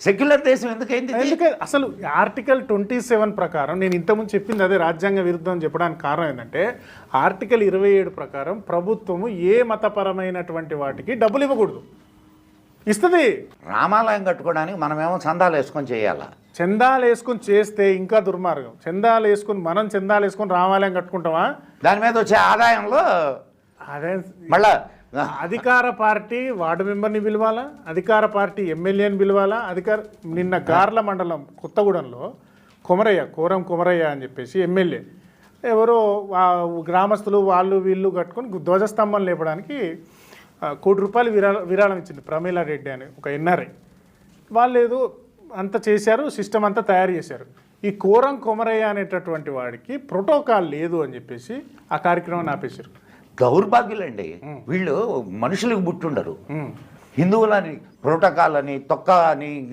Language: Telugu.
సెక్యులర్ దేశం ఎందుకైంది? ఎందుకే? అసలు ఆర్టికల్ ట్వంటీ సెవెన్ ప్రకారం నేను ఇంతకుముందు చెప్పింది అదే రాజ్యాంగ విరుద్ధం అని చెప్పడానికి కారణం ఏంటంటే ఆర్టికల్ ఇరవై ఏడు ప్రకారం ప్రభుత్వము ఏ మతపరమైనటువంటి వాటికి డబ్బులు ఇవ్వకూడదు. ఇస్తుంది. రామాలయం కట్టుకోవడానికి మనమేమో చందాలు వేసుకొని చేయాలా? చందాలు వేసుకొని చేస్తే ఇంకా దుర్మార్గం. చందాలు వేసుకొని మనం చందాలు వేసుకొని రామాలయం కట్టుకుంటామా? దాని మీద వచ్చే ఆదాయంలో అదే మళ్ళా అధికార పార్టీ వార్డు మెంబర్ని పిలవాలా? అధికార పార్టీ ఎమ్మెల్యేని పిలవాలా? అధికార నిన్న గార్ల మండలం కొత్తగూడెంలో కొమరయ్య కోరం కొమరయ్య అని చెప్పేసి ఎమ్మెల్యే. ఎవరో గ్రామస్తులు వాళ్ళు వీళ్ళు కట్టుకొని ధ్వజస్తంభం లేపడానికి కోటి రూపాయలు విరా విరాళం ఇచ్చింది ప్రమీలా రెడ్డి అని ఒక ఎన్ఆర్ఐ. వాళ్ళు ఏదో అంత చేశారు సిస్టమ్ అంతా తయారు చేశారు. ఈ కోరం కొమరయ్య అనేటటువంటి వాడికి ప్రోటోకాల్ లేదు అని చెప్పేసి ఆ కార్యక్రమాన్ని ఆపేశారు. దౌర్భాగ్యులండి. వీళ్ళు మనుషులకు పుట్టుండరు. హిందువులని ప్రోటోకాల్ అని తొక్క అని